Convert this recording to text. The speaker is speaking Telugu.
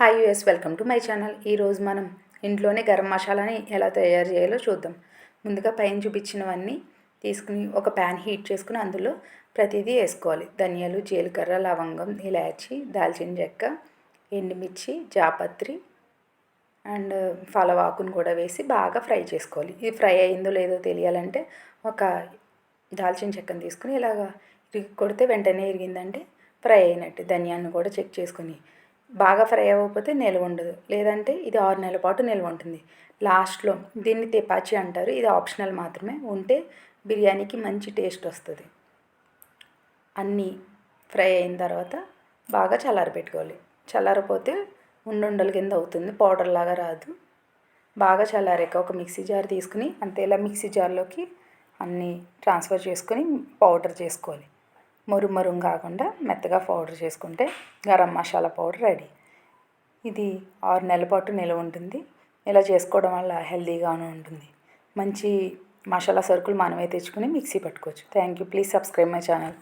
Hi US welcome to my channel. ఈరోజు మనం ఇంట్లోనే గరం మసాలాని ఎలా తయారు చేయాలో చూద్దాం. ముందుగా పైన చూపించినవన్నీ తీసుకుని ఒక ప్యాన్ హీట్ చేసుకుని అందులో ప్రతిదీ వేసుకోవాలి. ధనియాలు జీలకర్ర లవంగం ఇలాచి దాల్చిన చెక్క ఎండుమిర్చి జాపత్రి అండ్ ఫలవాకును కూడా వేసి బాగా ఫ్రై చేసుకోవాలి. ఇది ఫ్రై అయిందో లేదో తెలియాలంటే ఒక దాల్చిన చెక్కను తీసుకుని ఇలాగ ఇరిగి కొడితే వెంటనే ఇరిగిందంటే ఫ్రై అయినట్టు. ధనియాలను కూడా చెక్ చేసుకుని బాగా ఫ్రై అవ్వకపోతే నిల్వ ఉండదు. లేదంటే ఇది ఆరు నెలల పాటు నిల్వ ఉంటుంది. లాస్ట్లో దీన్ని తెపాచి అంటారు. ఇది ఆప్షనల్ మాత్రమే. ఉంటే బిర్యానీకి మంచి టేస్ట్ వస్తుంది. అన్నీ ఫ్రై అయిన తర్వాత బాగా చల్లారబెట్టుకోవాలి చల్లారిపోతే ఉండుండల కింద అవుతుంది. పౌడర్ లాగా రాదు. బాగా చల్లారాక ఒక మిక్సీ జార్ తీసుకుని అంతేలా మిక్సీ జార్లోకి అన్నీ ట్రాన్స్ఫర్ చేసుకొని పౌడర్ చేసుకోవాలి. మురుమరుం కాకుండా మెత్తగా పౌడర్ చేసుకుంటే గరం మసాలా పౌడర్ రెడీ. ఇది ఆరు నెలల పాటు నిల్వ ఉంటుంది. ఇలా చేసుకోవడం వల్ల హెల్తీగాను ఉంటుంది. మంచి మసాలా సరుకులు మనమే తెచ్చుకొని మిక్సీ పట్టుకోవచ్చు. Thank you. Please subscribe my channel.